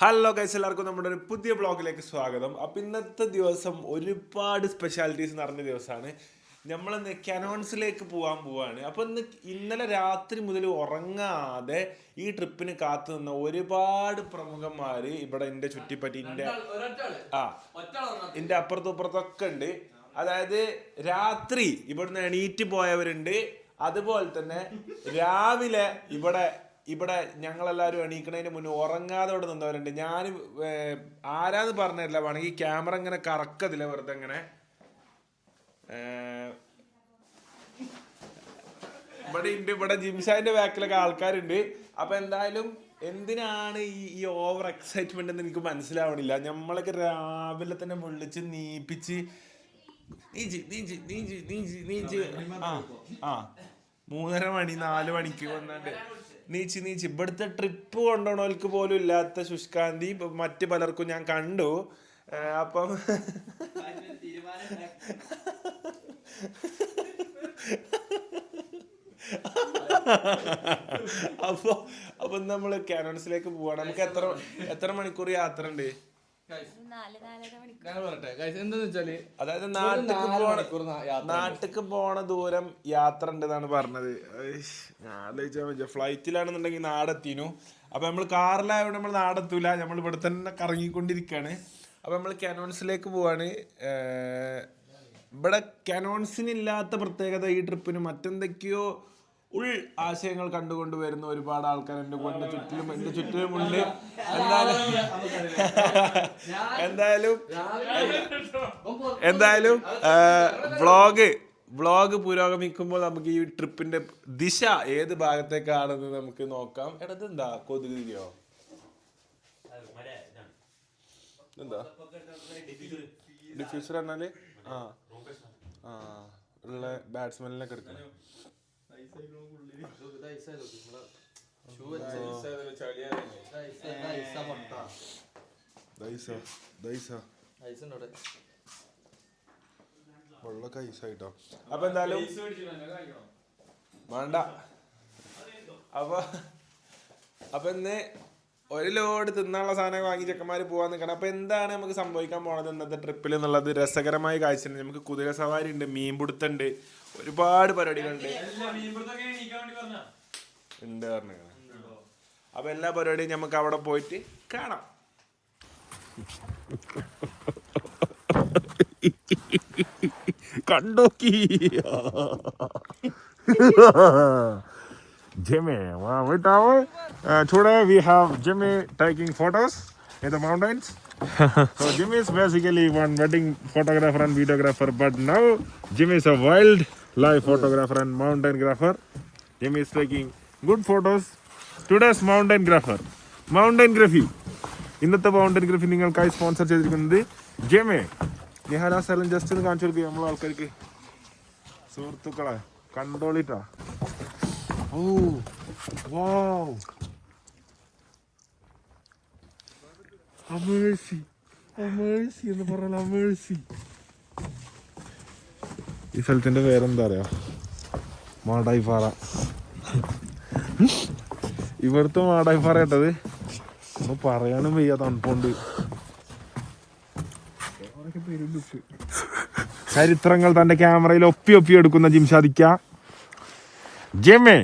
Hello guys എല്ലാവർക്കും നമ്മുടെ ഒരു പുതിയ ബ്ലോഗിലേക്ക് സ്വാഗതം. അപ്പം ഇന്നത്തെ ദിവസം ഒരുപാട് സ്പെഷ്യാലിറ്റീസ് നിറഞ്ഞ ദിവസമാണ്. നമ്മളിന്ന് കനോൺസിലേക്ക് പോകാൻ പോവാണ്. അപ്പം ഇന്ന് ഇന്നലെ രാത്രി മുതൽ ഉറങ്ങാതെ ഈ ട്രിപ്പിന് കാത്തു നിന്ന ഒരുപാട് പ്രമുഖന്മാർ ഇവിടെ എന്റെ ചുറ്റിപ്പറ്റി എന്റെ ആ എന്റെ അപ്പുറത്തും ഇപ്പുറത്തൊക്കെ ഉണ്ട്. അതായത് രാത്രി ഇവിടുന്ന് എണീറ്റ് പോയവരുണ്ട്. അതുപോലെ തന്നെ രാവിലെ ഇവിടെ ഇവിടെ ഞങ്ങളെല്ലാവരും എണീക്കണതിന് മുന്നേ ഉറങ്ങാതെ ഇവിടെ നിന്നവരുണ്ട്. ഞാൻ ആരാന്ന് പറഞ്ഞില്ല വേണമെങ്കിൽ ക്യാമറ ഇങ്ങനെ കറക്കതില്ല വെറുതെ ഇങ്ങനെ. ഇവിടെ ഉണ്ട് ഇവിടെ ജിംഷാന്റെ ബാക്കിലൊക്കെ ആൾക്കാരുണ്ട്. അപ്പൊ എന്തായാലും എന്തിനാണ് ഈ ഈ ഓവർ എക്സൈറ്റ്മെന്റ് എന്ന് എനിക്ക് മനസ്സിലാവണില്ല. നമ്മളൊക്കെ രാവിലെ തന്നെ വിളിച്ച് നീപ്പിച്ച് നീജി നീജി നീജി നീജി നീജി ആ ആ. മൂന്നര മണി നാല് മണിക്ക് വന്നാണ്ട്. നീച്ച് നീച്ച്. ഇവിടുത്തെ ട്രിപ്പ് കൊണ്ടുപോകണവർക്ക് പോലും ഇല്ലാത്ത ശുഷ്കാന്തി മറ്റ് പലർക്കും ഞാൻ കണ്ടു. അപ്പം അപ്പൊ അപ്പൊ നമ്മൾ കാനോൺസിലേക്ക് പോവാണ്. നമുക്ക് എത്ര എത്ര മണിക്കൂർ യാത്ര ഉണ്ട്? പറയട്ടെ എന്താന്ന് വെച്ചാൽ അതായത് നാട്ടിക്ക് പോണ മണിക്കൂർ യാത്ര നാട്ടിക്ക് പോണ ദൂരം യാത്ര ഉണ്ടെന്നാണ് പറഞ്ഞത്. ആലോചിച്ചാൽ ഫ്ലൈറ്റിലാണെന്നുണ്ടെങ്കിൽ നാടെത്തിനു. അപ്പൊ നമ്മൾ കാറിലായതുകൊണ്ട് നമ്മൾ നാടെത്തൂല. നമ്മൾ ഇവിടെ തന്നെ കറങ്ങിക്കൊണ്ടിരിക്കുകയാണ് അപ്പൊ നമ്മൾ കാനോൺസിലേക്ക് പോവാണ്. ഇവിടെ ഇവിടെ കനോൺസിനില്ലാത്ത പ്രത്യേകത ഈ ട്രിപ്പിന് മറ്റെന്തൊക്കെയോ ഉൾ ആശയങ്ങൾ കണ്ടുകൊണ്ട് വരുന്ന ഒരുപാട് ആൾക്കാർ എന്റെ കൊണ്ട് ചുറ്റിലും എന്റെ ചുറ്റിലുമുണ്ട് എന്തായാലും എന്തായാലും എന്തായാലും വ്ളോഗ് വ്ളോഗ് പുരോഗമിക്കുമ്പോൾ നമുക്ക് ഈ ട്രിപ്പിന്റെ ദിശ ഏത് ഭാഗത്തേക്കാണെന്ന് നമുക്ക് നോക്കാം. എടാ ഇതെന്താ? കൊതുകിയോ എന്താ ഡിഫ്യൂസർ എന്നാൽ ആ. ആ ഉള്ള ബാറ്റ്സ്മാനിലൊക്കെ എടുക്കണം. ഐസായിട്ടോ അപ്പൊ എന്തായാലും വേണ്ട. അപ്പൊ അപ്പൊ ഇന്ന് ഒരു ലോഡ് തിന്നാനുള്ള സാധനം വാങ്ങി ചെക്കന്മാര് പോവാൻ നിൽക്കണം. അപ്പൊ എന്താണ് നമുക്ക് സംഭവിക്കാൻ പോണത് ഇന്നത്തെ ട്രിപ്പിൽ എന്നുള്ളത്? രസകരമായ കാഴ്ച നമുക്ക് കുതിര സവാരി ഉണ്ട് മീൻപിടുത്തുണ്ട് ഒരുപാട് പരിപാടികളുണ്ട്. ഉണ്ട് പറഞ്ഞു. അപ്പൊ എല്ലാ പരിപാടിയും നമുക്ക് അവിടെ പോയിട്ട് കാണാം. കണ്ടോക്കി. Photos photographer and videographer but now Jim is a wild wildlife photographer and mountain grapher. Jimmy is taking good photos. Today's mountain grapher, mountain graphy. ഇന്നത്തെ മൗണ്ടൻ ഗ്രഫി നിങ്ങൾക്കായി സ്പോൺസർ ചെയ്തിരിക്കുന്നത് ജെമേ നിഹാല സ്ഥലം ജസ്റ്റ് ഒന്ന് കാണിച്ചു കൊടുക്കുക നമ്മളെ ആൾക്കാർക്ക്. സുഹൃത്തുക്കളെ കണ്ടോളിട്ടാ ഓ വാവ് അമേഴ്സി അമേഴ്സി എന്ന് പറഞ്ഞാൽ അമേഴ്സി ഈ സ്ഥലത്തിന്റെ പേരെന്താ അറിയാം? മാടായി പാറ ഇവിടുത്തെ മാടായി പാറ കേട്ടത്? ഒന്ന് പറയാനും വയ്യ തണുപ്പുണ്ട്. ചരിത്രങ്ങൾ തന്റെ ക്യാമറയിൽ ഒപ്പി ഒപ്പി എടുക്കുന്ന ജിംഷാദിക്ക. ജിമ്മേ.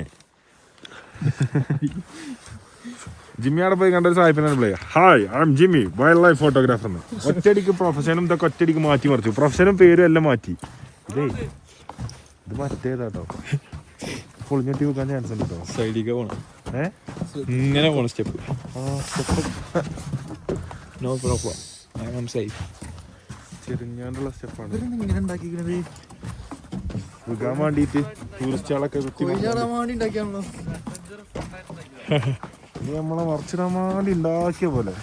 ജിമ്മി അവിടെ പോയി കണ്ടൊരു സാഹിപ്പിനാണ് വിളിക്കുക hi I am Jimmy wild life photographer ഒറ്റടിക്ക് പ്രൊഫഷനും ഇതൊക്കെ ഒറ്റയടിക്ക് മാറ്റി മറിച്ചു. പ്രൊഫഷനും പേരും എല്ലാം മാറ്റി. ഇതേ ഇത് മറ്റേതാട്ടോ. പൊളിഞ്ഞിട്ട് വെക്കാൻ ചാൻസ് ഉണ്ട്? കേട്ടോ സൈഡിലേക്ക് പോണം. ഏ? ഇങ്ങനെ പോണം സ്റ്റെപ്പ് ആ step no problem I am safe ചെറിഞ്ഞാണ്ടുള്ള സ്റ്റെപ്പാണ് ഇങ്ങനെ ഉണ്ടാക്കിക്കുന്നത് വിൽക്കാൻ വേണ്ടിയിട്ട് ടൂറിസ്റ്റുകളൊക്കെ നമ്മളെ മറച്ചിടാൻ വേണ്ടി ഉണ്ടാക്കിയ പോലെ.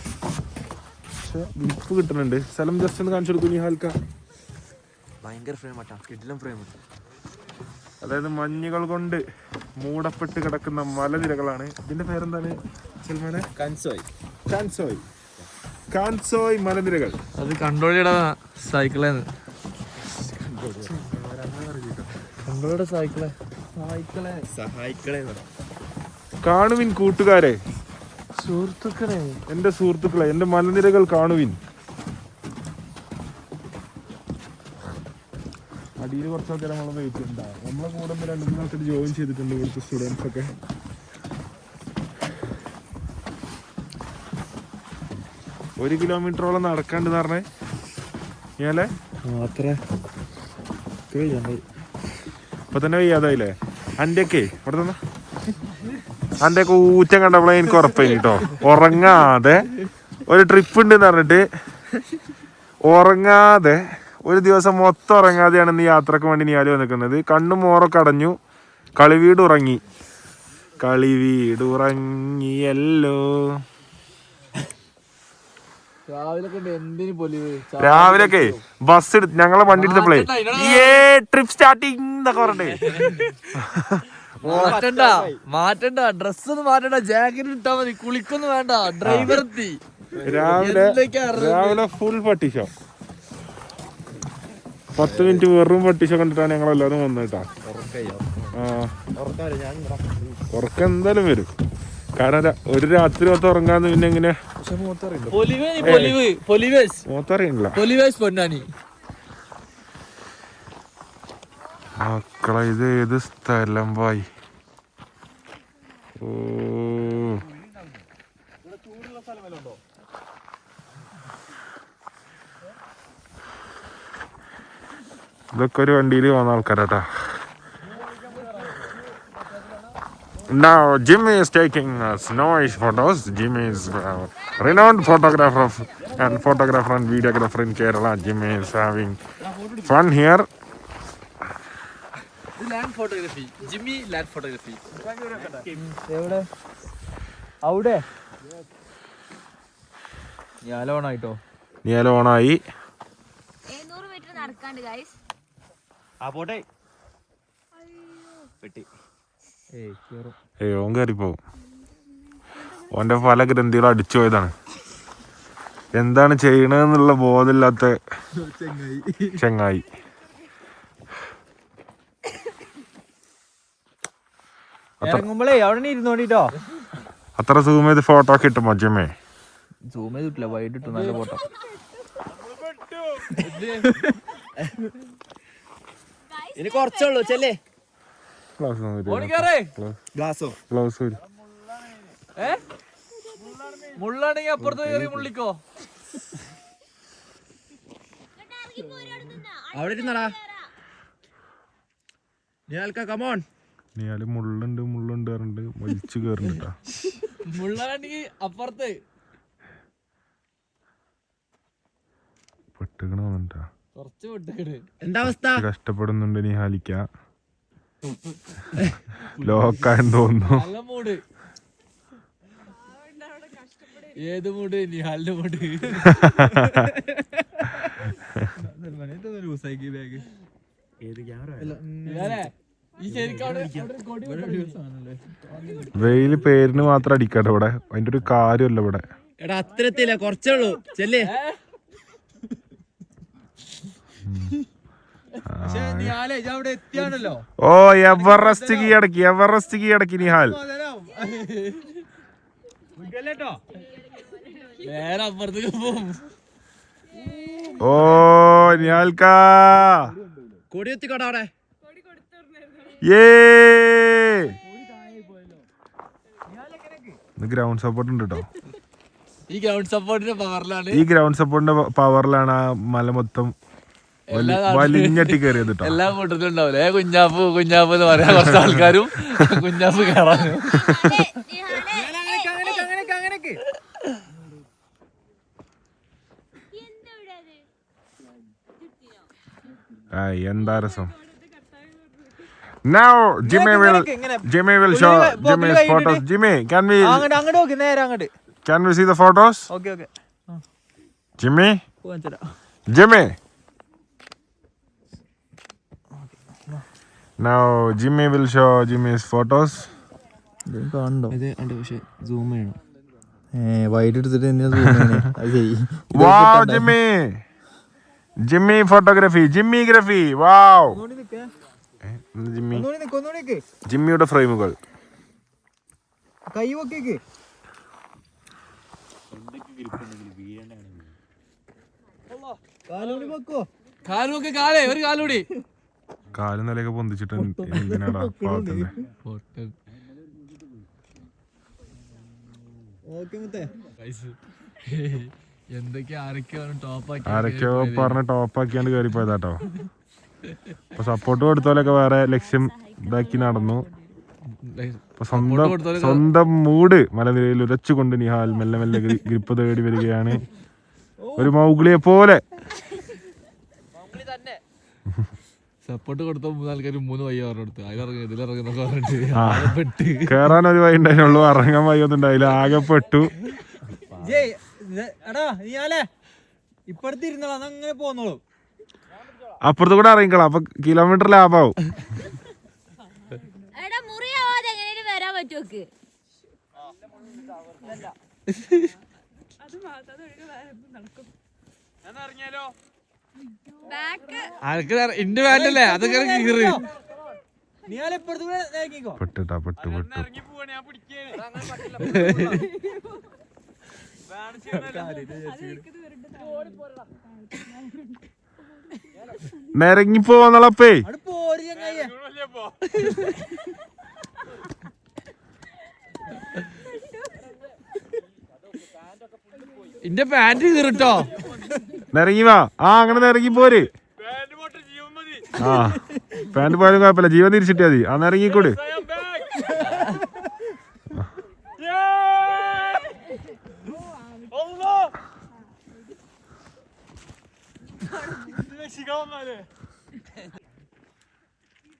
പക്ഷെ വിപ്പ് കിട്ടുന്നുണ്ട് സ്ഥലം ജസ്റ്റ് ഒന്ന് കാണിച്ചു കൊടുക്കും ഈ ഹാൽക്ക. ഭയങ്കര ഫ്രെയിം ആട്ടാ. കിഡിലും ഫ്രെയിം അതായത് മഞ്ഞുകൾ കൊണ്ട് മൂടപ്പെട്ട് കിടക്കുന്ന മലനിരകളാണ്. ഇതിന്റെ പേരെന്താണ്? സൽമാനെ? കൻസോയ്. കാൻസോയ്. കാൻസോയ് മലനിരകൾ. അത് കണ്ടോളിയുടെ സൈക്കിളേന്ന് കണ്ടോളിയുടെ സൈക്കിളെ സഹായിക്കളെ. സഹായിക്കളെ കാണുവിൻ കൂട്ടുകാരെ. സുഹൃത്തുക്കളെ. എന്റെ സുഹൃത്തുക്കളെ എന്റെ മലനിരകൾ കാണുവിൻ. അടിയിൽ കുറച്ചൊക്കെ നമ്മളെ വെയിറ്റ് ഉണ്ടാവും നമ്മളെ കൂടെ രണ്ടു മൂന്ന് ആൾക്കാർ ജോയിൻ ചെയ്തിട്ടുണ്ട് ഇവിടുത്തെ സ്റ്റുഡൻസ് ഒക്കെ. ഒരു കിലോമീറ്ററോളം നടക്കാണ്ട് പറഞ്ഞേ. അത്ര. ഇപ്പൊ തന്നെ വയ്യാതായില്ലേ? അന്റെ ഒക്കെ ഇവിടെ തന്നെ അന്റെ ഒക്കെ ഊറ്റം കണ്ടപ്പോഴേ എനിക്ക് ഉറപ്പായി കേട്ടോ. ഉറങ്ങാതെ ഒരു ട്രിപ്പ് ഉണ്ട് പറഞ്ഞിട്ട് ഉറങ്ങാതെ ഒരു ദിവസം മൊത്തം ഉറങ്ങാതെയാണ് ഇന്ന് യാത്രയ്ക്ക് വേണ്ടി ഞാൻ നിൽക്കുന്നത് കണ്ണും മോറൊക്കെ അടഞ്ഞു. കളിവീട് ഉറങ്ങി. കളിവീട് ഉറങ്ങിയല്ലോ. രാവിലെയൊക്കെ ബസ് എടുത്ത് ഞങ്ങളെ വണ്ടി എടുത്തപ്പോഴേ ഏ ട്രിപ്പ് സ്റ്റാർട്ടിങ് എന്നൊക്കെ പറഞ്ഞേ മാറ്റണ്ട. മാറ്റണ്ട. ഡ്രസ് ഒന്നും മാറ്റണ്ട. ജാക്കറ്റ് ഇട്ടാ മതി. കുളിക്കൊന്നും വേണ്ട. ഡ്രൈവർ രാവിലെ രാവിലെ ഫുൾ പട്ടിഷോ പത്ത് മിനിറ്റ് വെറും പട്ടിച്ച കണ്ടിട്ടാണ് ഞങ്ങൾ എല്ലാവരും വന്നിട്ടാ ആ. ഉറക്കം എന്തായാലും വരും. കാരണം ഒരു രാത്രി മൊത്തം ഉറങ്ങാന്ന് പിന്നെ എങ്ങനെ? മക്കളെ ഇത് ഏത് സ്ഥലം പോയി ഓ. ഇതൊക്കെ ഒരു വണ്ടിയിൽ വന്ന ആൾക്കാരാട്ടാ Now Jimmy is taking uh, snowish photos. Jimmy is uh, renowned photographer of, and photographer and videographer in Kerala. Jimmy is having fun here. Land photography. Jimmy land photography. എവിടെ അവിടെ ഞാൻ ലോണായിട്ടോ നീല ഓണായി എഴുന്നൂറ് മീറ്റർ നടക്കാണ്ട് ഗൈസ് ഏയ് കേറും. ഏയ് ഓൻ കയറിപ്പോവും ഓന്റെ പല ഗ്രന്ഥികൾ അടിച്ചു പോയതാണ്. എന്താണ് ചെയ്യണെന്നുള്ള ബോധമില്ലാത്ത ചെങ്ങായി. ഇറങ്ങുമ്പോഴേ അവിടെ ഇരുന്നോണ്ടിട്ടോ അത്ര സൂം ചെയ്ത് ഫോട്ടോ ഒക്കെ ഇട്ടു മജ്ജമ്മേ സൂം ചെയ്തിട്ടില്ല വൈകിട്ട് ഇട്ടു നല്ല ഫോട്ടോ ഇനി കുറച്ചുള്ളൂ ചെല്ലേ. ഗ്ലാസോ ഗ്ലൗസ് മുള്ളാണെങ്കിൽ അപ്പുറത്ത് കയറി മുള്ളിക്കോ? അവിടെ ഇരുന്നടാ. നിയാൽക്ക കമോൺ നിയാൽ മുള്ളുണ്ട് മുള്ളുണ്ട് പറഞ്ഞിട്ട് വലിച്ചു കയറുന്നുണ്ടാ മുള്ളാണെങ്കിൽ അപ്പുറത്ത്. കുറച്ച് വിട്ടിട്ട് എന്താ അവസ്ഥ? കഷ്ടപ്പെടുന്നുണ്ട് നീ ഹാലിക്ക. ലോക്കായെന്ന് തോന്നുന്നു. ഏത് മൂട് നിഹാലിന്റെ മൂട്? വെയിൽ പേരിന് മാത്രം അടിക്കട്ടെ ഇവിടെ. അതിന്റെ ഒരു കാര്യമല്ല ഇവിടെ. എടാ അത്രത്തില്ല കൊറച്ചേ ഉള്ളൂ. ചെല്ലേ ഏ? പക്ഷേ നിഹാലേ ഇജ്ജ് അവിടെ എത്തിയാണല്ലോ ഓ എവറസ്റ്റ് കീഴടക്കി എവറസ്റ്റ് കീഴടക്കി നിഹാൽ. ഓ നിഹാൽക്കാ. അവിടെ. ഏ ഗ്രൗണ്ട് സപ്പോർട്ട് ഉണ്ട് കേട്ടോ ഈ ഗ്രൗണ്ട് സപ്പോർട്ടിന്റെ പവറിലാണ് ഈ ഗ്രൗണ്ട് സപ്പോർട്ടിന്റെ പവറിലാണ് ആ മല മൊത്തം വലിഞ്ഞട്ടി കയറിയത് എല്ലാ കൂട്ടത്തിലും ഉണ്ടാവില്ല ഏ കുഞ്ഞാപ്പ് കുഞ്ഞാപ്പ് എന്ന് പറയാ കുറച്ച് ആൾക്കാരും കുഞ്ഞാപ്പ് കയറാനും ആ എന്താ രസം Now Jimmy will Jimmy will show Jimmy's photos. Jimmy, can we അങ്ങോട്ട് അങ്ങോട്ട് നോക്കി നേരെ അങ്ങോട്ട് can we see the photos? Okay, okay. Jimmy, Jimmy. Now Jimmy will show Jimmy's photos. കാണണ്ടോ പക്ഷെ സൂം ചെയ്യണം ഏ വൈകിട്ട് എടുത്തിട്ട് എന്തിനാ zoom ചെയ്യണേ? അത് ശരി Wow, Jimmy. Jimmy photography. Jimmy graphy. Wow. Jimmy ജിമ്മിയുടെ ഫ്രെയിമുകൾ കൈ പൊക്കേക്ക് കാലുമൊക്കെ കാലേ ഒരു കാലൂടി കാലും നിലയൊക്കെ പൊന്തിച്ചിട്ട് എന്തിനാടാ ടോപ്പാക്കി ആരൊക്കെയോ പറഞ്ഞ് ടോപ്പാക്കിയാണ്ട് കയറിപ്പോയതാട്ടോ അപ്പൊ സപ്പോർട്ട് കൊടുത്തോലൊക്കെ വേറെ ലക്ഷ്യം ഇതാക്കി നടന്നു. സ്വന്തം സ്വന്തം മൂട് മലനിരയിൽ ഉരച്ചുകൊണ്ട് നിഹാൽ മെല്ലെ മെല്ലെ ഗ്രിപ്പ് തേടി വരികയാണ്. ഒരു മൗഗ്ലിയെ പോലെ. സപ്പോർട്ട് കൊടുത്ത മൂന്ന് ആൾക്കാർ മൂന്ന് വയ്യ പറഞ്ഞെടുത്ത് അതിലിറങ്ങി ഇതിലിറങ്ങുന്നൊക്കെ പറഞ്ഞിട്ട്. പെട്ട്. കേറാൻ ഒരു വഴി ഉണ്ടായിരുന്നുള്ളൂ ഇറങ്ങാൻ വഴി ഒന്നും ഉണ്ടായില്ല. ആകെ പെട്ടു. എടാ നീയാലേ ഇപ്പഴത്തെ ഇരുന്നോളാം. അങ്ങനെ പോന്നോളൂ. അപ്പുറത്ത് കൂടെ ഇറങ്ങിക്കളാം. അപ്പൊ കിലോമീറ്റർ ലാഭാവും. ബാക്ക് ആൾക്ക് ഇന്റെ പോന്നളപ്പേ കീറി. പെട്ടുട്ടാ പെട്ടു പെട്ടു. പോര് ചങ്ങായിയെ ഇന്റെ പാന്റ് കീറിട്ടോ. നിരങ്ങി വാ ആ അങ്ങനെ ഇറങ്ങി പോര് ആ പാന്റ് പോയാലും കുഴപ്പമില്ല. ജീവൻ തിരിച്ചിട്ടാ മതി. ആ നിരങ്ങിക്കൂട്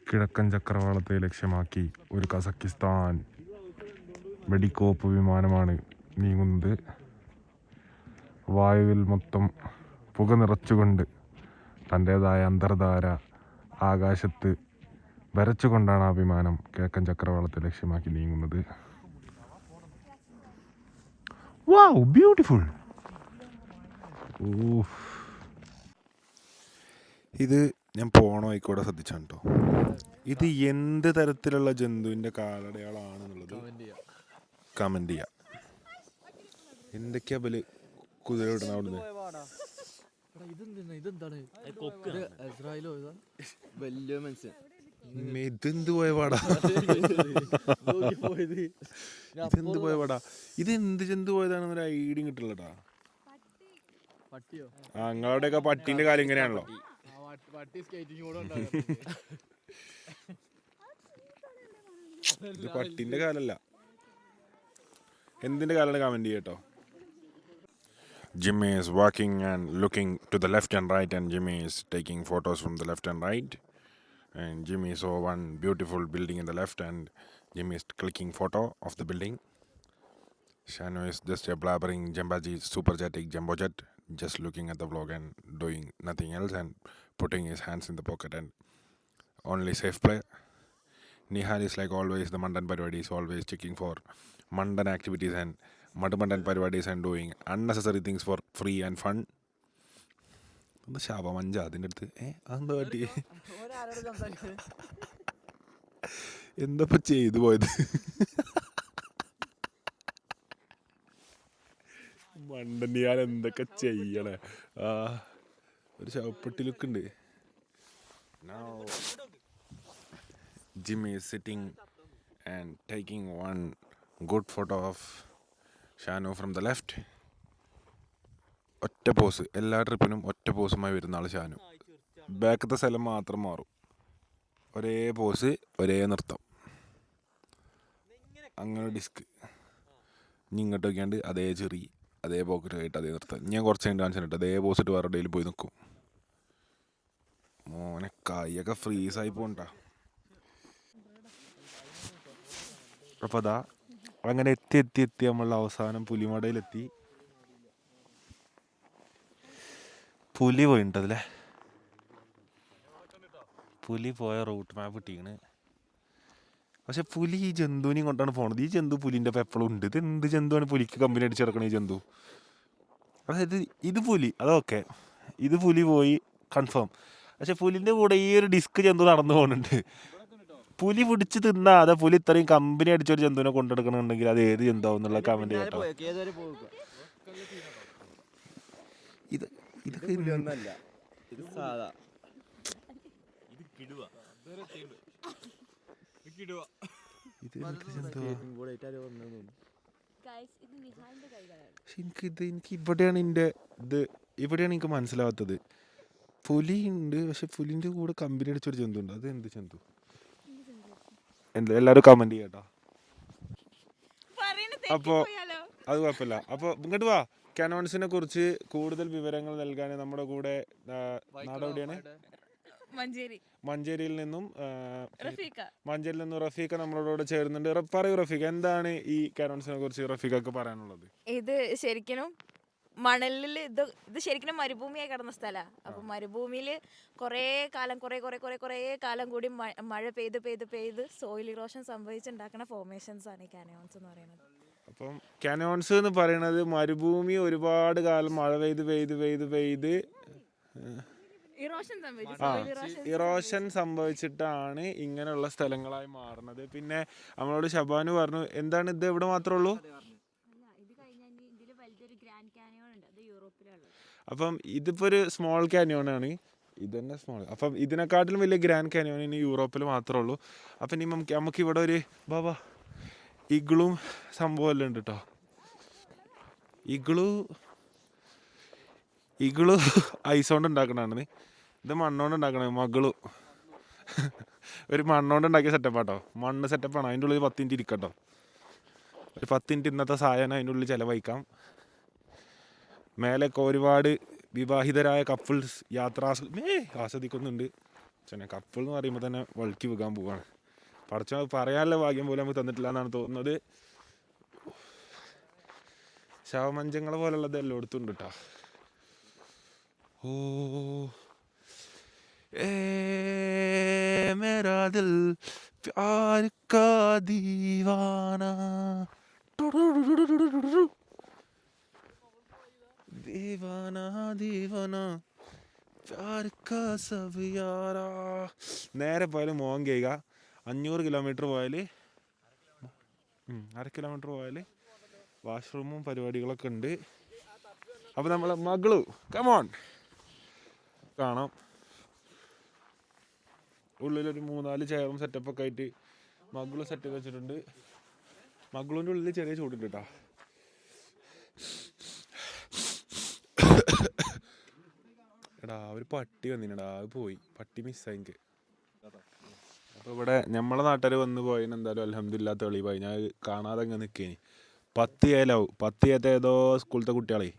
കിഴക്കൻ ചക്രവാളത്തെ ലക്ഷ്യമാക്കി ഒരു കസക്കിസ്ഥാൻ വെടിക്കോപ്പ് വിമാനമാണ് നീങ്ങുന്നത്. വായുവിൽ മൊത്തം പുക നിറച്ചുകൊണ്ട് തന്റേതായ അന്തർധാര ആകാശത്ത് വരച്ചുകൊണ്ടാണ് ആ വിമാനം കിഴക്കൻ ചക്രവാളത്തെ ലക്ഷ്യമാക്കി നീങ്ങുന്നത്. വാവ് ബ്യൂട്ടിഫുൾ ഇത് ഞാൻ പോണ ആയിക്കോട്ടെ ശ്രദ്ധിച്ചാണ് കേട്ടോ ഇത് എന്ത് തരത്തിലുള്ള ജന്തുവിന്റെ കാലടയാളാണെന്നുള്ളത് കമന്റ് ചെയ്യാം. എന്തൊക്കെയാ ബൽ കുതിര വിടണ അവിടുന്ന് ഇതെന്താണ്? ഇസ്രായേലോ ഇതാ വലിയ മനുഷ്യൻ. ഇമ്മേ, ഇതെന്ത് പോയ പാടാ ഇതെന്ത് പോയ പാടാ ഇത് എന്ത് ജന്തു പോയതാണെന്ന് ഒരു ഐഡിയും കിട്ടില്ലട്ടാ പട്ടിയോ? ആ നിങ്ങളുടെയൊക്കെ പട്ടീന്റെ കാര്യം ഇങ്ങനെയാണല്ലോ. ഇത് പട്ടിന്റെ കാലല്ല. എന്തിന്റെ കാലാണ് കമന്റ് ചെയ്യട്ടോ? Jimmy is walking and looking to the left and right, and Jimmy is taking photos from the left and right. And Jimmy saw one beautiful building in the left, and Jimmy is clicking photo of the building. Shano is just a blabbering Jambaji superjetic jumbo jet, just looking at the vlog and doing nothing else, and putting his hands in the pocket and only safe play. Nihal is like always the Mandan Parvadi is always checking for Mandan activities and Madamandan Parvadis and doing unnecessary things for free and fun. ഒന്ന് ശാപമഞ്ച അതിന്റെ അടുത്ത് ഏ അതെന്താ പറ്റി എന്തപ്പോ ചെയ്തു പോയത് മണ്ടൻ ഞാൻ എന്തൊക്കെ ചെയ്യണേ ആ ഒരു ശവപ്പെട്ടി ലുക്ക് ഉണ്ട് Jimmy is sitting and taking one good photo of from the left ഒറ്റ പോസ് എല്ലാ ട്രിപ്പിനും ഒറ്റ പോസുമായി വരുന്ന ആൾ ഷാനു. ബാക്കത്തെ സ്ഥലം മാത്രം മാറും. ഒരേ പോസ് ഒരേ നൃത്തം. അങ്ങനെ ഡിസ്ക് ഇനി ഇങ്ങോട്ട് നോക്കിയാണ്ട് അതേ ചെറി അതേ പോക്കറ്റ് ആയിട്ട് അതേ നൃത്തം. ഞാൻ കുറച്ച് കഴിഞ്ഞ് ഡാൻസ് കാണിച്ചിട്ട് അതേ പോസിട്ട് വേറെ പോയി നിൽക്കും മോനെ കൈയൊക്കെ ഫ്രീസായി പോണ്ടാ അപ്പോൾ അതാ അങ്ങനെ എത്തി എത്തി എത്തി നമ്മൾ അവസാനം പുലിമടയിലെത്തി. പുലി പോയിട്ടല്ലേ പുലി പോയ റൂട്ട് മാപ്പ് കിട്ടിയാണ് പക്ഷെ പുലി ഈ ജന്തുവിനെയും കൊണ്ടാണ് പോണത്. ഈ ജന്തു പുലിന്റെ ഒപ്പം എപ്പോഴും ഉണ്ട്. ഇത് എന്ത് ജന്തുവാണ് പുലിക്ക് കമ്പനി അടിച്ച് കിടക്കണ ഈ ജന്തു? അതായത് ഇത് പുലി അതൊക്കെ ഇത് പുലി പോയി കൺഫേം. പക്ഷെ പുലിന്റെ കൂടെ ഈ ഒരു ഡിസ്ക് ജന്തു നടന്നു പോകുന്നുണ്ട് പുലി പിടിച്ച് തിന്നാ അതെ പുലി ഇത്രയും കമ്പനി അടിച്ചൊരു ജന്തുവിനെ കൊണ്ടെടുക്കണമെന്നുണ്ടെങ്കിൽ അത് ഏത് ജന്തുവാകുന്നുള്ള കമന്റ് കേട്ടോ. ഇത് ഇതൊക്കെ ഇത് പക്ഷെ എനിക്ക് എനിക്ക് ഇവിടെയാണ് എന്റെ ഇത് ഇവിടെയാണ് എനിക്ക് മനസ്സിലാവാത്തത്. പുലി ഉണ്ട് പക്ഷെ പുലിന്റെ കൂടെ കമ്പനി അടിച്ചൊരു ജന്തു ഉണ്ട് അത് എന്ത് ജന്തു? എന്താ എല്ലാവരും കമന്റ് ചെയ്യട്ടോ അപ്പോൾ അത് കുഴപ്പമില്ല. അപ്പോൾ ഇങ്ങോട്ട് വാ. കാനോൺസിനെ കുറിച്ച് കൂടുതൽ വിവരങ്ങൾ നൽകാൻ നമ്മുടെ കൂടെ നാടെവിടെയാണ് മഞ്ചേരി. മഞ്ചേരിയിൽ നിന്നും മഞ്ചേരിയിൽ നിന്നും റഫീഖ നമ്മളോട് ചേരുന്നുണ്ട്. പറയൂ റഫീഖ എന്താണ് ഈ കാനോൺസിനെ കുറിച്ച് റഫീഖക്ക് പറയാനുള്ളത്? ഇത് ശരിക്കും മണലിൽ ഇത് ഇത് ശരിക്കും മരുഭൂമിയായി കിടന്ന സ്ഥലമാണ് അപ്പൊ മരുഭൂമിയിൽ കുറേ കാലം കുറേ കുറേ കുറേ കുറേ കാലം കൂടി മഴ പെയ്ത് പെയ്ത് പെയ്ത് സോയിൽ ഇറോഷൻ സംഭവിച്ചുണ്ടാക്കുന്ന ഫോർമേഷൻസ് ആണ് ഈ കാനയോൺസ് എന്ന് പറയുന്നത്. അപ്പം കാനോൺസ് എന്ന് പറയുന്നത് മരുഭൂമി ഒരുപാട് കാലം മഴ പെയ്ത് പെയ്ത് പെയ്ത് പെയ്ത് ഇറോഷൻ ആ സംഭവിച്ചിട്ടാണ് ഇങ്ങനെയുള്ള സ്ഥലങ്ങളായി മാറുന്നത്. പിന്നെ നമ്മളോട് ഷബാനു പറഞ്ഞു എന്താണ് ഇത് എവിടെ മാത്രമേ ഉള്ളൂ അല്ല ഇത് കഴിഞ്ഞാൽ ഇതിൽ വലിയൊരു ഗ്രാൻഡ് കാനിയോൺ ഉണ്ട് അത് യൂറോപ്പിലുള്ളത് അപ്പം ഇതിപ്പോൾ ഒരു സ്മോൾ കാനിയോൺ ആണ്. ഇത് തന്നെ സ്മോൾ അപ്പം ഇതിനെക്കാട്ടിലും വലിയ ഗ്രാൻഡ് കാനിയോൺ ഇനി യൂറോപ്പിൽ മാത്രമേ ഉള്ളൂ. അപ്പം ഇനി നമുക്ക് നമുക്ക് ഇവിടെ ഒരു ബാബാ ഇഗ്ളും സംഭവം എല്ലാം ഉണ്ട് കേട്ടോ ഇഗ്ളു ഇഗ്ളു ഐസ് കൊണ്ട് ഉണ്ടാക്കണതാണ് ഇത് മണ്ണോണ്ട് ഉണ്ടാക്കണേ മകളു ഒരു മണ്ണോണ്ട് ഉണ്ടാക്കിയ സെറ്റപ്പാട്ടോ മണ്ണ് സെറ്റപ്പാണ് അതിന്റെ ഉള്ളിൽ പത്ത് മിനിറ്റ് ഇരിക്കട്ടോ. ഒരു പത്ത് മിനിറ്റ് ഇന്നത്തെ സാധനം അതിന്റെ ഉള്ളിൽ ചിലവഴിക്കാം. മേലൊക്കെ ഒരുപാട് വിവാഹിതരായ കപ്പിൾസ് യാത്ര ആസ്വദിക്കുന്നുണ്ട്. ചെന്നെ കപ്പിൾ എന്ന് പറയുമ്പോൾ തന്നെ വളുക്കി വെക്കാൻ പോവാണ്. പഠിച്ച പറയാനുള്ള ഭാഗ്യം പോലും നമുക്ക് തന്നിട്ടില്ല എന്നാണ് തോന്നുന്നത്. ശവമഞ്ചങ്ങളെ പോലുള്ളത് എല്ലാം എടുത്തുണ്ട് കേട്ടോ ഓ മേരാ ദിൽ പ്യാർ കാ ദീവാന. ദീവാന ദീവാന നേരെ പോയാൽ മോഹൻ കേൾക്കുക അഞ്ഞൂറ് കിലോമീറ്റർ പോയാൽ അര കിലോമീറ്റർ പോയാൽ വാഷ്റൂമും പരിപാടികളൊക്കെ ഉണ്ട്. അപ്പോൾ നമ്മൾ മകളു കമോൺ കാണാം. ഉള്ളിലൊരു മൂന്നാൽ ചെയറും സെറ്റപ്പൊക്കെ ആയിട്ട് മകളു സെറ്റ് വെച്ചിട്ടുണ്ട്. മകളുടെ ഉള്ളിൽ ചെറിയ ചൂടുണ്ട് കേട്ടോ എടാ ഒരു പട്ടി വന്നിനടാ അത് പോയി. പട്ടി മിസ്സായി എനിക്ക്. അപ്പോൾ ഇവിടെ നമ്മളെ നാട്ടുകാർ വന്ന് പോയതിന് എന്തായാലും അലഹമില്ല തെളിവായി. ഞാൻ കാണാതെ അങ്ങ് നിൽക്കേനി പത്ത് ഏലാവും. പത്ത് ഏത്ത ഏതോ സ്കൂളത്തെ കുട്ടികളെ.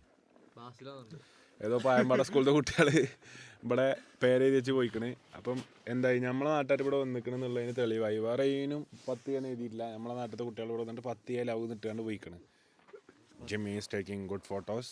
ഏതോ പായമ്പാട സ്കൂളിലെ കുട്ടികൾ ഇവിടെ പേരെഴുതി വെച്ച് പോയിക്കണ്. അപ്പം എന്തായി? നമ്മളെ നാട്ടുകാർ ഇവിടെ വന്നിക്കണം എന്നുള്ളതിന് തെളിവായി. വേറെ ഇതിനും പത്ത് ഞാൻ എഴുതിയില്ല നമ്മളെ നാട്ടിലത്തെ കുട്ടികൾ ഇവിടെ വന്നിട്ട് പത്ത് ഏലാവും ലവ് നിട്ടുകൊണ്ട് പോയിക്കണ്. ജിമ്മീസ് ടേക്കിംഗ് ഗുഡ് ഫോട്ടോസ്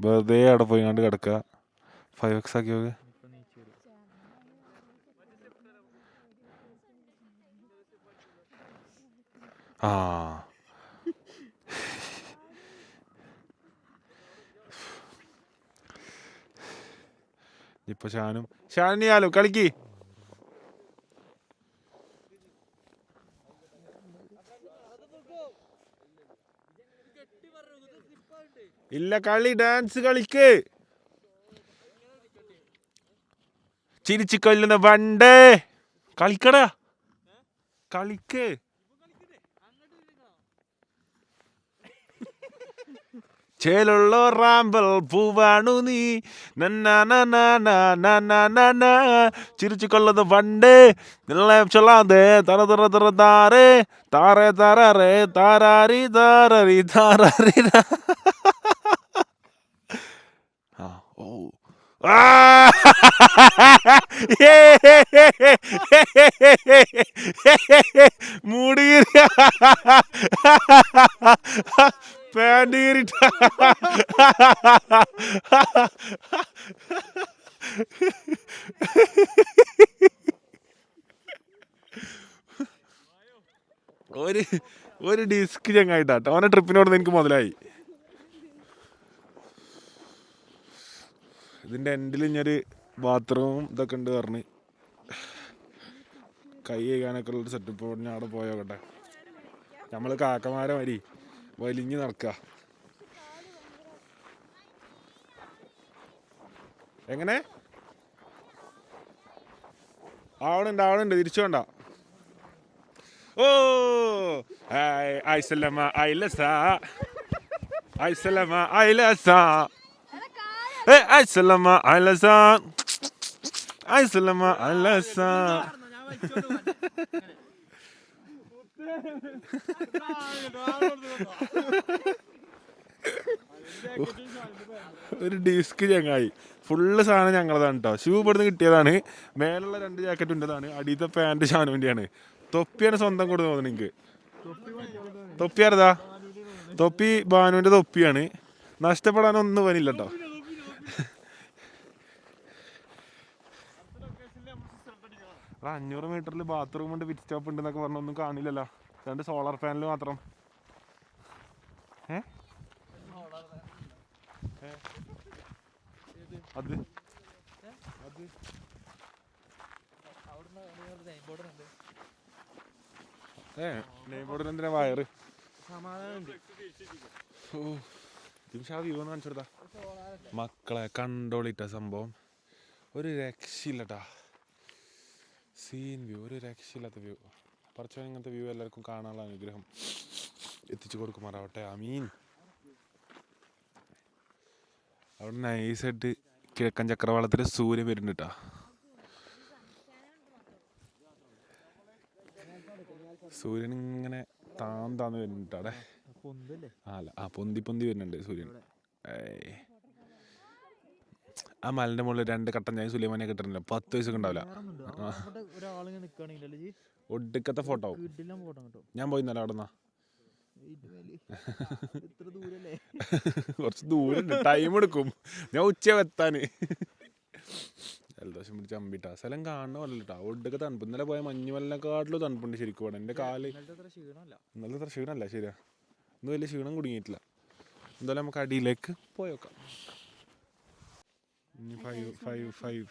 വെറുതെ അവിടെ പോയി കണ്ട് കിടക്കുക. ഫൈവ് എക്സ് ആക്കി നോക്ക് ആ. ഇപ്പൊ ഷാനും. ഷാനിയാലോ കളിക്ക്. ഇല്ല കളി ഡാൻസ് കളിക്ക്. ചിരിച്ചു കൊല്ലുന്ന വണ്ട്. കളിക്കടാ. കളിക്ക്. ചേലുള്ളോ റാമ്പൽ പൂവാണു നീ. ചിരിച്ചു കൊള്ളത് നിങ്ങളെ ചൊല്ലാതെ. തറ തറ തറ താറേ. താറേ താറേ താരാരി താരറി താരറി ആ Ah! ആ മൂടി പാന്റ് കീറിട്ട. ഒരു ഒരു ഡിസ്ക് ചങ്ങായിട്ടാട്ടോ അവനെ ട്രിപ്പിനോട് എനിക്ക് മുതലായി. ഇതിന്റെ എൻഡിൽ ഇനിയൊരു ബാത്റൂം ഇതൊക്കെ ഉണ്ട് പറഞ്ഞ് കൈ കഴുകാനൊക്കെ ഉള്ളൊരു സെറ്റപ്പ് ഞാൻ അവിടെ പോയോക്കട്ടെ നമ്മൾ കാക്കമാരെ മരി വലിഞ്ഞ് നടക്കുക എങ്ങനെ ആവണുണ്ട് ആവണുണ്ട് തിരിച്ചു വേണ്ട ഓ ഐ- ഐസലമ ഐലസ ഐ ഐലസ ഏ ഐസലമ അലസ ഐസലമ അലസ ഒരു ഡിസ്ക് ചങ്ങായി ഫുള്ള് സാധനം ഞങ്ങളതാണ് കേട്ടോ ഷൂ ഇവിടുന്ന് കിട്ടിയതാണ്. മേലുള്ള രണ്ട് ജാക്കറ്റ് ഉണ്ടതാണ്. അടിയത്തെ പാന്റ് ഷാനുവിന്റെയാണ് തൊപ്പിയാണ് സ്വന്തം കൊടുത്തു തോന്നുന്നു എനിക്ക് തൊപ്പി ആരതാ? തൊപ്പി ബാനുവിന്റെ തൊപ്പിയാണ്. നഷ്ടപ്പെടാനൊന്നും പനില്ല കേട്ടോ എടാ, അഞ്ഞൂറ് മീറ്ററിൽ ബാത്റൂം ഉണ്ട് പിറ്റ് സ്റ്റോപ്പ് ഉണ്ട് എന്നൊക്കെ പറഞ്ഞൊന്നും കാണില്ലല്ലോ. രണ്ട് സോളാർ പാനൽ മാത്രം. ഏ? അത്? അത്? ഏ നെയ്ബോർഡിന് എന്തിനാ വയറ്? ഓ ജിംഷാ വ്യൂ ഒന്ന് കാണിച്ചെടുത്താ മക്കളെ കണ്ടോളിട്ട സംഭവം. ഒരു രക്ഷയില്ലട്ടാ. സീൻ വ്യൂ ഒരു രക്ഷയില്ലാത്ത വ്യൂ പറച്ചോ ഇങ്ങനത്തെ വ്യൂ എല്ലാവർക്കും കാണാനുള്ള അനുഗ്രഹം എത്തിച്ചു കൊടുക്കുമാറാവട്ടെ. അമീൻ അവിടെ നൈസായിട്ട് കിഴക്കൻ ചക്രവാളത്തിൽ സൂര്യൻ വരുന്നുണ്ട് ട്ടാ സൂര്യൻ ഇങ്ങനെ താന്താന്ന് താന്ന് വരുന്നുണ്ട് അവിടെ ആ, അല്ല. ആ പൊന്തി പൊന്തി വരുന്നുണ്ട് സൂര്യൻ. ആ മലന്റെ മുകളിൽ രണ്ട് കട്ടൻ ചായ സുലൈമാനെ കിട്ടണില്ല പത്ത് വയസ്സൊക്കെ ഉണ്ടാവില്ല. ഒടുക്കത്തെ ഫോട്ടോ ഞാൻ പോയി നല്ല അവിടെ കൊറച്ച് ദൂരം ടൈം എടുക്കും. ഞാൻ ഉച്ച എത്താന് ജലദോഷം പിടിച്ച് അമ്പിട്ടാ. സ്ഥലം കാണുന്ന പോലെ കേട്ടോ ഒടുക്ക തണുപ്പ്. ഇന്നലെ പോയ മഞ്ഞുമലിനെക്കാട്ടിലും തണുപ്പുണ്ട് ശരിക്കും ഇവിടെ. എന്റെ കാൽ ഇന്നലത്തെ അത്ര ക്ഷീണമല്ല ശരിയാ. ഇന്ന് വലിയ ക്ഷീണം കുടുങ്ങിയിട്ടില്ല. എന്തായാലും നമുക്ക് അടിയിലേക്ക് പോയേക്കാം ഇനി ഫൈവ് ഫൈവ് ഫൈവ്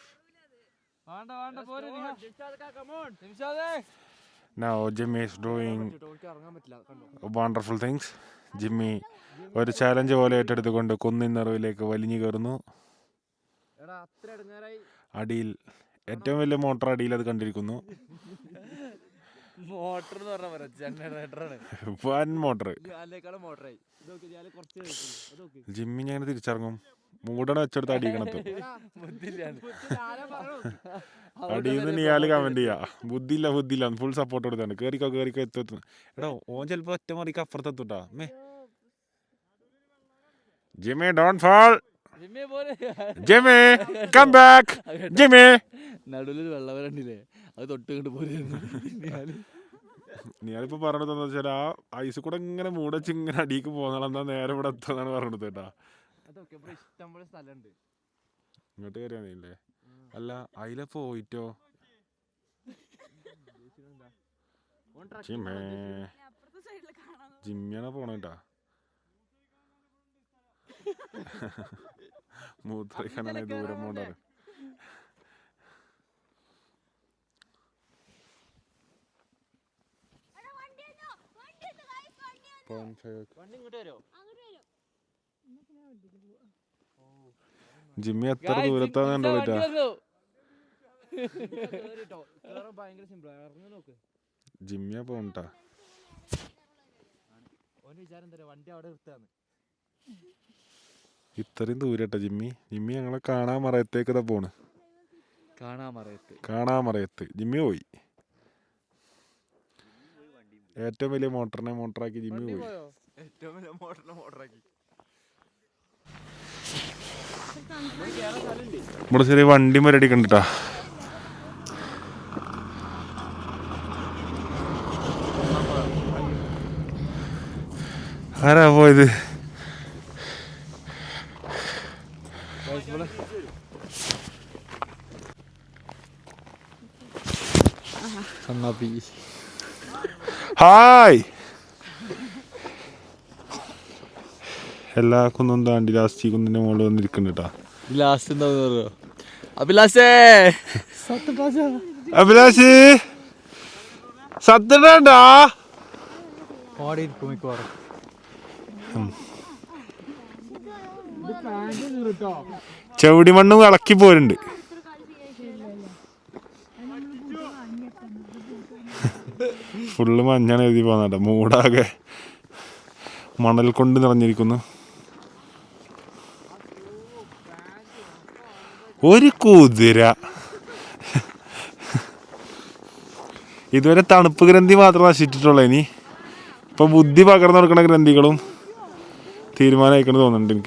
doing ഇറങ്ങാൻ പറ്റില്ല കണ്ടോ? വണ്ടർഫുൾ തിങ്സ് ജിമ്മി ഒരു ചാലഞ്ച് പോലെ ഏറ്റെടുത്തുകൊണ്ട് കുന്നിൻ നിറവിലേക്ക് വലിഞ്ഞു കയറുന്നു. അടിയിൽ ഏറ്റവും വലിയ മോട്ടർ അടിയിൽ അത് കണ്ടിരിക്കുന്നു. മോട്ടർ എന്ന് പറഞ്ഞ പോലെ ജനറേറ്ററാണ് വൻ മോട്ടർ. അതിനേക്കാളും മോട്ടറായി. ജിമ്മി ഞാൻ തിരിച്ചിറങ്ങും. മൂടണ വെച്ചെടുത്ത് അടിയിക്കണത്തും അടിയെന്ന് നീയാൽ കമന്റ് ചെയ്യാ. ബുദ്ധിയില്ല ബുദ്ധിയില്ല. ഫുൾ സപ്പോർട്ട് കൊടുത്താണ് കേറിക്കോ കേറിക്കോ എത്തും എടോ ഓൻ ചിലപ്പോ ഒറ്റ മറിക്ക് അപ്പുറത്തെത്തുട്ടാ. May. Jimmy don't fall Jimmy come back Jimmy. നടുവിൽ വെള്ളവരണ്ടില്ലേ അത് തൊട്ട് കണ്ട് പോരുന്നു ഞാനിപ്പോ പറഞ്ഞത് എന്താ വെച്ചാൽ ആ ഐസ് കൂടെ ഇങ്ങനെ മൂടച്ച് ഇങ്ങനെ അടിക്ക് പോകുന്ന നേരെ ഇവിടെ എത്താന്നാണ് പറഞ്ഞത് കേട്ടാ. ഇങ്ങോട്ട് കയറിയാണല്ലേ അല്ല അതിലെ പോയിട്ടോ? ജിമ്മേ. അപ്പുറത്തെ സൈഡിൽ കാണാൻ ജിമ്മിയാണ് പോണ കേട്ടാ? മൂത്രക്കാനാണ് ദൂരം പോണ്ടാറ് പോയിന്റ് ഫൈവ് വണ്ടി ഇങ്ങോട്ട് വരുമോ ജിമ്മി എത്ര ദൂരത്താണ് ജിമ്മിയാ പോണ്ടാ ഇത്രയും ദൂരട്ടാ ജിമ്മി. ജിമ്മി ഞങ്ങളെ കാണാൻ മറയത്തേക്കതാ ഇതാ പോണ്. കാണാൻ മറയത്ത്. കാണാൻ മറയത്ത്. ജിമ്മി പോയി. ഏറ്റവും വലിയ മോട്ടറിനെ മോട്ടറാക്കി ജിമ്മി പോയി. ഏറ്റവും വലിയ മോട്ടറാക്കി. ഇവിടെ ചെറിയ വണ്ടി മരടിക്കണ്ടിട്ടാ ആരാ പോയത്? കണ്ണാപ്പി. ഹായ്. എല്ലാ കുന്നും താണ്ടി ലാസ്റ്റ് കുന്നിന്റെ മുകളിൽ വന്നിരിക്കുന്നുണ്ട് കേട്ടാ ലാസ്റ്റ് എന്താ പറയുക? അഭിലാഷേ. അഭിലാഷ്. സത്യണ്ടാ ഓടി ഇരിക്കും മിക്കവാറും ചെവിടി മണ്ണും ഇളക്കി പോരുണ്ട്. ഫുള്ള് മഞ്ഞാണ് എഴുതി പോകുന്നുണ്ട് മൂടാകെ മണൽ കൊണ്ട് നിറഞ്ഞിരിക്കുന്നു. ഒരു കുതിര. ഇതുവരെ തണുപ്പ് ഗ്രന്ഥി മാത്രം നശിച്ചിട്ടുള്ളൂ ഇനി. ഇപ്പൊ ബുദ്ധി പകർന്നു കൊടുക്കുന്ന ഗ്രന്ഥികളും തീരുമാനമായിക്കൊണ്ട് തോന്നുന്നുണ്ട് എനിക്ക്.